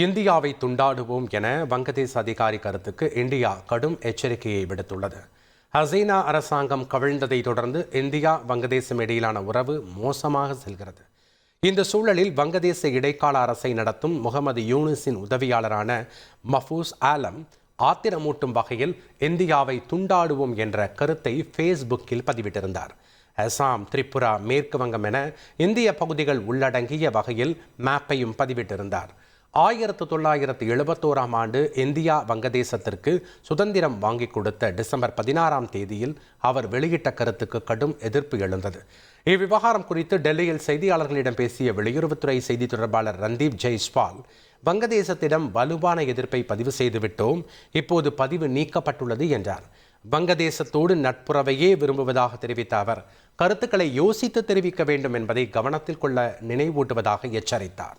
இந்தியாவை துண்டாடுவோம் என வங்கதேச அதிகாரி கருத்துக்கு இந்தியா கடும் எச்சரிக்கையை விடுத்துள்ளது. ஹசீனா அரசாங்கம் கவிழ்ந்ததை தொடர்ந்து இந்தியா வங்கதேசம் இடையிலான உறவு மோசமாக செல்கிறது. இந்த சூழலில் வங்கதேச இடைக்கால அரசை நடத்தும் முகமது யூனிஸின் உதவியாளரான மஃபூஸ் ஆலம் ஆத்திரமூட்டும் வகையில் இந்தியாவை துண்டாடுவோம் என்ற கருத்தை ஃபேஸ்புக்கில் பதிவிட்டிருந்தார். அசாம் திரிபுரா மேற்கு வங்கம் என இந்திய பகுதிகள் உள்ளடங்கிய வகையில் மேப்பையும் பதிவிட்டிருந்தார். ஆயிரத்து தொள்ளாயிரத்து எழுபத்தோராம் ஆண்டு இந்தியா வங்கதேசத்திற்கு சுதந்திரம் வாங்கி கொடுத்த டிசம்பர் பதினாறாம் தேதியில் அவர் வெளியிட்ட கருத்துக்கு கடும் எதிர்ப்பு எழுந்தது. இவ்விவகாரம் குறித்து டெல்லியில் செய்தியாளர்களிடம் பேசிய வெளியுறவுத்துறை செய்தி தொடர்பாளர் ரந்தீப் ஜெய்ஸ்வால் வங்கதேசத்திடம் வலுவான எதிர்ப்பை பதிவு செய்துவிட்டோம் இப்போது பதிவு நீக்கப்பட்டுள்ளது என்றார். வங்கதேசத்தோடு நட்புறவையே விரும்புவதாக தெரிவித்த அவர் கருத்துக்களை யோசித்து தெரிவிக்க வேண்டும் என்பதை கவனத்தில் கொள்ள நினைவூட்டுவதாக எச்சரித்தார்.